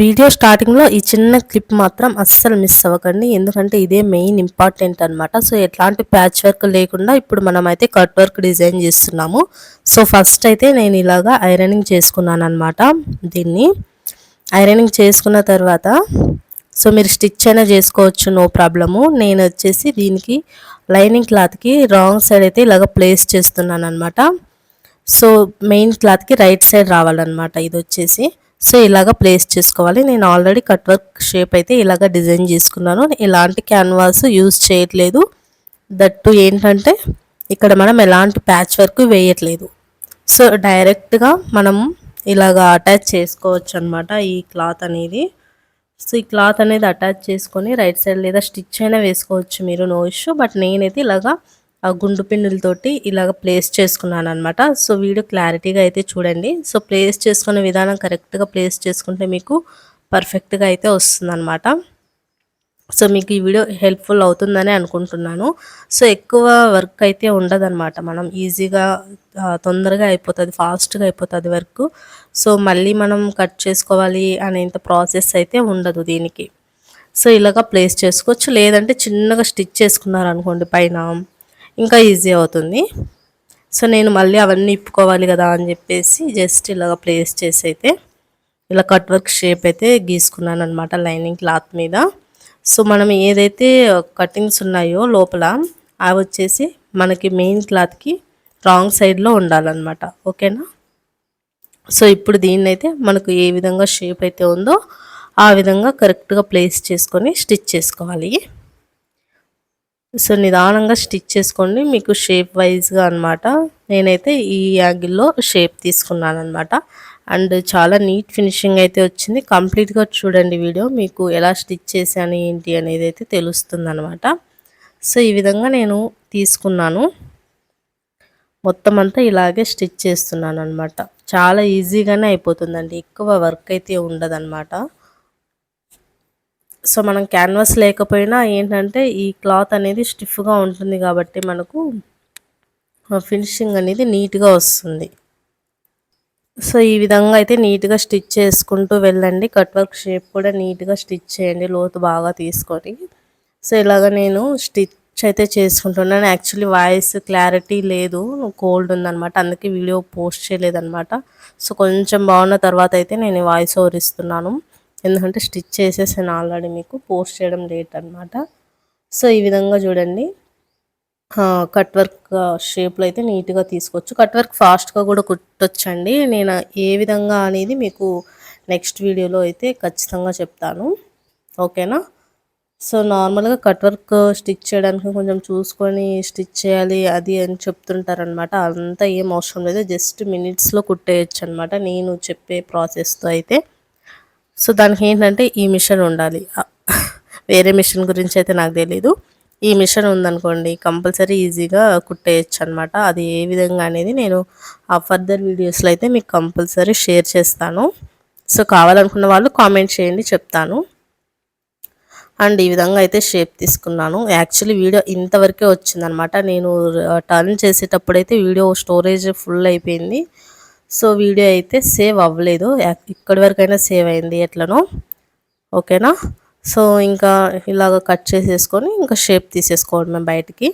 Video స్టార్టింగ్లో ఈ చిన్న క్లిప్ మాత్రం అస్సలు మిస్ అవ్వకండి. ఎందుకంటే ఇదే మెయిన్ ఇంపార్టెంట్ అనమాట సో ఎట్లాంటి ప్యాచ్ వర్క్ లేకుండా ఇప్పుడు మనం అయితే కట్ వర్క్ డిజైన్ చేస్తున్నాము. సో ఫస్ట్ అయితే నేను ఇలాగా ఐరనింగ్ చేసుకున్నాను అనమాట దీన్ని. ఐరనింగ్ చేసుకున్న తర్వాత సో మీరు స్టిచ్ అయినా చేసుకోవచ్చు నో ప్రాబ్లము. నేను వచ్చేసి దీనికి లైనింగ్ క్లాత్కి రాంగ్ సైడ్ అయితే ఇలాగ ప్లేస్ చేస్తున్నాను అనమాట సో మెయిన్ క్లాత్కి రైట్ సైడ్ రావాలన్నమాట ఇది వచ్చేసి సో ఇలాగ ప్లేస్ చేసుకోవాలి. నేను ఆల్రెడీ కట్ వర్క్ షేప్ అయితే ఇలాగ డిజైన్ చేసుకున్నాను. ఎలాంటి క్యాన్వాస్ యూజ్ చేయట్లేదు. దట్టు ఏంటంటే ఇక్కడ మనం ఎలాంటి ప్యాచ్ వర్క్ వేయట్లేదు. సో డైరెక్ట్గా మనం ఇలాగ అటాచ్ చేసుకోవచ్చు అనమాట ఈ క్లాత్ అనేది. సో ఈ క్లాత్ అనేది అటాచ్ చేసుకొని రైట్ సైడ్ లేదా స్టిచ్ అయినా వేసుకోవచ్చు మీరు నో ఇష్యూ బట్ నేనైతే ఇలాగా గుండు పిన్నులతోటి ఇలాగ ప్లేస్ చేసుకున్నాను అనమాట సో వీడియో క్లారిటీగా అయితే చూడండి. సో ప్లేస్ చేసుకునే విధానం కరెక్ట్గా ప్లేస్ చేసుకుంటే మీకు పర్ఫెక్ట్గా అయితే వస్తుందన్నమాట. సో మీకు ఈ వీడియో హెల్ప్ఫుల్ అవుతుందని అనుకుంటున్నాను. సో ఎక్కువ వర్క్ అయితే ఉండదన్నమాట. మనం ఈజీగా తొందరగా అయిపోతుంది ఫాస్ట్గా అయిపోతుంది వర్క్ సో మళ్ళీ మనం కట్ చేసుకోవాలి అనేంత ప్రాసెస్ అయితే ఉండదు దీనికి. సో ఇలాగా ప్లేస్ చేసుకోవచ్చు. లేదంటే చిన్నగా స్టిచ్ చేసుకున్నారనుకోండి పైన. ఇంకా ఈజీ అవుతుంది. సో నేను మళ్ళీ అవన్నీ ఇప్పుకోవాలి కదా అని చెప్పేసి జస్ట్ ఇలాగ ప్లేస్ చేసి అయితే ఇలా కట్ వర్క్ షేప్ అయితే గీసుకున్నాను అనమాట లైనింగ్ క్లాత్ మీద. సో మనం ఏదైతే కటింగ్స్ ఉన్నాయో లోపల అవి వచ్చేసి మనకి మెయిన్ క్లాత్కి రాంగ్ సైడ్లో ఉండాలన్నమాట. ఓకేనా? సో ఇప్పుడు దీన్ని అయితే మనకు ఏ విధంగా షేప్ అయితే ఉందో ఆ విధంగా కరెక్ట్గా ప్లేస్ చేసుకొని స్టిచ్ చేసుకోవాలి. సో నిదానంగా స్టిచ్ చేసుకోండి. మీకు షేప్ వైజ్గా అనమాట నేనైతే ఈ యాంగిల్లో షేప్ తీసుకున్నాను అనమాట అండ్ చాలా నీట్ ఫినిషింగ్ అయితే వచ్చింది. కంప్లీట్గా చూడండి వీడియో. మీకు ఎలా స్టిచ్ చేశాను ఏంటి అనేది అయితే తెలుస్తుంది అనమాట సో ఈ విధంగా నేను తీసుకున్నాను. మొత్తం అంతా ఇలాగే స్టిచ్ చేస్తున్నాను అనమాట చాలా ఈజీగానే అయిపోతుందండి. ఎక్కువ వర్క్ అయితే ఉండదన్నమాట. సో మనం క్యాన్వాస్ లేకపోయినా ఏంటంటే ఈ క్లాత్ అనేది స్టిఫ్గా ఉంటుంది కాబట్టి మనకు ఫినిషింగ్ అనేది నీట్గా వస్తుంది. సో ఈ విధంగా అయితే నీట్గా స్టిచ్ చేసుకుంటూ వెళ్ళండి. కట్ వర్క్ షేప్ కూడా నీట్గా స్టిచ్ చేయండి. లోతు బాగా తీసుకొని. సో ఇలాగ నేను స్టిచ్ అయితే చేసుకుంటున్నాను. యాక్చువల్లీ వాయిస్ క్లారిటీ లేదు. కోల్డ్ ఉందనమాట అందుకే వీడియో పోస్ట్ చేయలేదన్నమాట. సో కొంచెం బాగున్న తర్వాత అయితే నేను వాయిస్ ఓవర్ ఇస్తున్నాను. ఎందుకంటే స్టిచ్ చేసేసాను ఆల్రెడీ మీకు పోస్ట్ చేయడం లేట్ అనమాట సో ఈ విధంగా చూడండి. కట్ వర్క్ షేప్లో అయితే నీట్గా తీసుకోవచ్చు. కట్ వర్క్ ఫాస్ట్గా కూడా కుట్టొచ్చండి. నేను ఏ విధంగా అనేది మీకు నెక్స్ట్ వీడియోలో అయితే ఖచ్చితంగా చెప్తాను. ఓకేనా? సో నార్మల్గా కట్ వర్క్ స్టిచ్ చేయడానికి కొంచెం చూసుకొని స్టిచ్ చేయాలి అది అని చెప్తుంటారనమాట అంతా ఏం అవసరం లేదు. జస్ట్ మినిట్స్లో కుట్టేయచ్చు అనమాట నేను చెప్పే ప్రాసెస్తో అయితే. సో దానికి ఏంటంటే ఈ మిషన్ ఉండాలి. వేరే మిషన్ గురించి అయితే నాకు తెలీదు. ఈ మిషన్ ఉందనుకోండి కంపల్సరీ ఈజీగా కుట్టేయచ్చు అనమాట అది ఏ విధంగా అనేది నేను ఆ ఫర్దర్ వీడియోస్లో అయితే మీకు కంపల్సరీ షేర్ చేస్తాను. సో కావాలనుకున్న వాళ్ళు కామెంట్ చేయండి చెప్తాను. అండ్ ఈ విధంగా అయితే షేప్ తీసుకున్నాను. యాక్చువల్లీ వీడియో ఇంతవరకే వచ్చిందనమాట. నేను టర్న్ చేసేటప్పుడు అయితే వీడియో స్టోరేజ్ ఫుల్ అయిపోయింది. సో వీడియో అయితే సేవ్ అవ్వలేదు. ఇక్కడి వరకైనా సేవ్ అయింది ఎట్లనో. ఓకేనా? సో ఇంకా ఇలాగ కట్ చేసేసుకొని ఇంకా షేప్ తీసేసుకోవడం మేము బయటికి.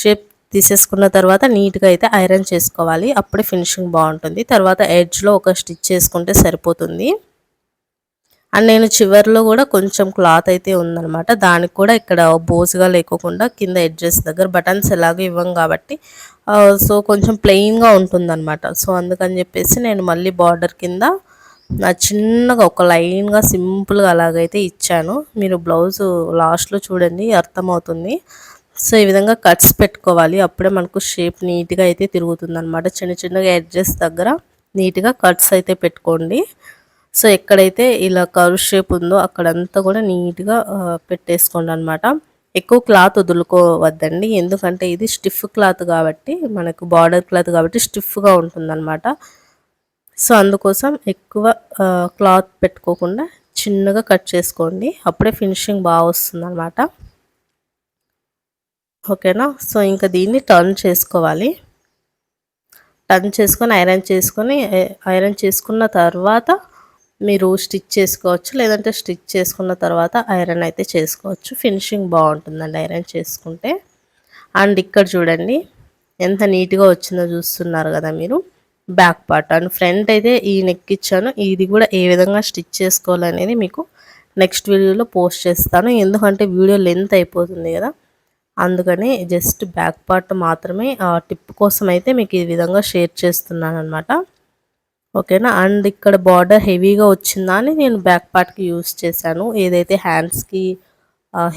షేప్ తీసేసుకున్న తర్వాత నీట్గా అయితే ఐరన్ చేసుకోవాలి. అప్పుడే ఫినిషింగ్ బాగుంటుంది. తర్వాత ఎడ్జ్లో ఒక స్టిచ్ చేసుకుంటే సరిపోతుంది. అండ్ నేను చివరిలో కూడా కొంచెం క్లాత్ అయితే ఉందనమాట దానికి కూడా ఇక్కడ బోసుగా లేకోకుండా కింద ఎడ్జెస్ దగ్గర బటన్స్ ఎలాగో ఇవ్వం కాబట్టి సో కొంచెం ప్లెయిన్గా ఉంటుందన్నమాట. సో అందుకని చెప్పేసి నేను మళ్ళీ బార్డర్ కింద నా చిన్నగా ఒక లైన్గా సింపుల్గా అలాగైతే ఇచ్చాను. మీరు బ్లౌజ్ లాస్ట్లో చూడండి అర్థమవుతుంది. సో ఈ విధంగా కట్స్ పెట్టుకోవాలి. అప్పుడే మనకు షేప్ నీట్గా అయితే తిరుగుతుంది అనమాట చిన్న చిన్నగా ఎడ్జెస్ దగ్గర నీట్గా కట్స్ అయితే పెట్టుకోండి. సో ఎక్కడైతే ఇలా కర్వ్ షేప్ ఉందో అక్కడంతా కూడా నీట్గా పెట్టేసుకోండి అనమాట ఎక్కువ క్లాత్ వదులుకోవద్దండి. ఎందుకంటే ఇది స్టిఫ్ క్లాత్ కాబట్టి మనకు బార్డర్ క్లాత్ కాబట్టి స్టిఫ్గా ఉంటుందన్నమాట. సో అందుకోసం ఎక్కువ క్లాత్ పెట్టుకోకుండా చిన్నగా కట్ చేసుకోండి. అప్పుడే ఫినిషింగ్ బాగా వస్తుంది అనమాట ఓకేనా? సో ఇంకా దీన్ని టర్న్ చేసుకోవాలి. టర్న్ చేసుకొని ఐరన్ చేసుకొని ఐరన్ చేసుకున్న తర్వాత మీరు స్టిచ్ చేసుకోవచ్చు లేదంటే స్టిచ్ చేసుకున్న తర్వాత ఐరన్ అయితే చేసుకోవచ్చు. ఫినిషింగ్ బాగుంటుందండి ఐరన్ చేసుకుంటే. అండ్ ఇక్కడ చూడండి ఎంత నీట్గా వచ్చిందో చూస్తున్నారు కదా మీరు. బ్యాక్ పార్ట్ అండ్ ఫ్రంట్ అయితే ఈ నెక్ ఇచ్చాను. ఇది కూడా ఏ విధంగా స్టిచ్ చేసుకోవాలనేది మీకు నెక్స్ట్ వీడియోలో పోస్ట్ చేస్తాను. ఎందుకంటే వీడియో లెంత్ అయిపోతుంది కదా. అందుకని జస్ట్ బ్యాక్ పార్ట్ మాత్రమే ఆ టిప్ కోసం అయితే మీకు ఈ విధంగా షేర్ చేస్తున్నాను అనమాట ఓకేనా? అండ్ ఇక్కడ బార్డర్ హెవీగా వచ్చిందా అని నేను బ్యాక్ పార్ట్కి యూస్ చేశాను. ఏదైతే హ్యాండ్స్కి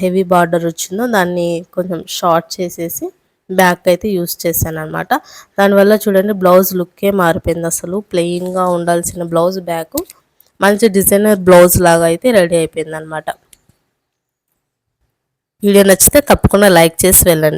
హెవీ బార్డర్ వచ్చిందో దాన్ని కొంచెం షార్ట్ చేసేసి బ్యాక్ అయితే యూస్ చేశాను అనమాట దానివల్ల చూడండి బ్లౌజ్ లుక్కే మారిపోయింది అసలు. ప్లెయిన్గా ఉండాల్సిన బ్లౌజ్ బ్యాక్ మంచి డిజైనర్ బ్లౌజ్ లాగా అయితే రెడీ అయిపోయింది అనమాట వీడియో నచ్చితే తప్పకుండా లైక్ చేసి వెళ్ళండి.